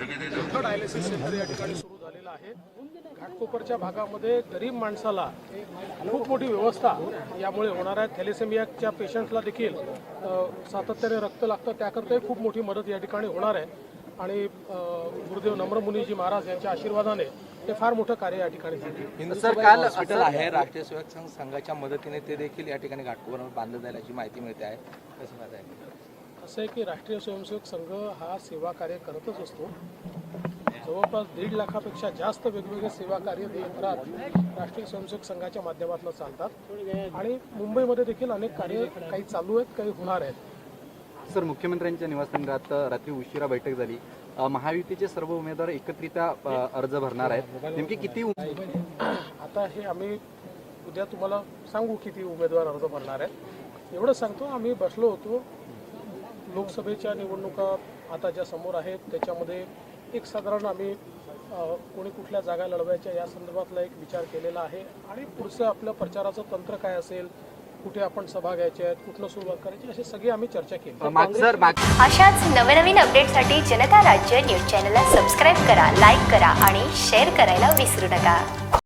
मोठं dialysis centre या ठिकाणी सुरू झालेलं आहे. घाटकोपरच्या भागामध्ये गरीब माणसाला खूप मोठी व्यवस्था यामुळे होणार आहे. थॅलेसेमियाच्या पेशंटला देखील सातत्याने रक्त लागतं त्याकरताही खूप मोठी मदत या ठिकाणी होणार आहे. आणि गुरुदेव नम्रमुनीजी महाराज यांच्या आशीर्वादाने हे फार मोठं कार्य या ठिकाणी झालं. हिंदुस्थान काल हॉस्पिटल आहे राष्ट्रीय स्वयंसेवक संघ संघाच्या मदतीने ते देखील या ठिकाणी घाटकोपरवर बांधलं जाईल अशी माहिती मिळते आहे. कसं आहे? असं आहे की राष्ट्रीय स्वयंसेवक संघ हा सेवा कार्य करतच असतो. जवळपास दीड लाखापेक्षा जास्त वेगवेगळे सेवा कार्य देशभरात राष्ट्रीय स्वयंसेवक संघाच्या माध्यमातून चालतात. आणि मुंबईमध्ये देखील अनेक कार्य काही चालू आहेत काही होणार आहेत. सर मुख्यमंत्र्यांच्या निवासस्थानात रात्री उशिरा बैठक झाली. महायुतीचे सर्व उमेदवार एकत्रित्या अर्ज भरणार आहेत. नेमकी किती आता हे आम्ही उद्या तुम्हाला सांगू किती उमेदवार अर्ज भरणार आहेत. एवढं सांगतो आम्ही बसलो होतो. लोकसभेच्या निवडणुका आता ज्या समोर आहेत त्याच्यामध्ये एक साधारण आम्ही कोणी कुठल्या जागा लढवायच्या या संदर्भातला एक विचार केलेला आहे. आणि पुढचं आपलं प्रचाराचं तंत्र काय असेल कुठे आपण सभा घ्यायच्या आहेत कुठलं सुरुवात करायची अशी सगळी आम्ही चर्चा केली. अशाच नवनवीन अपडेटसाठी जनता राज्य न्यूज चॅनलला सबस्क्राईब करा लाईक करा आणि शेअर करायला विसरू नका.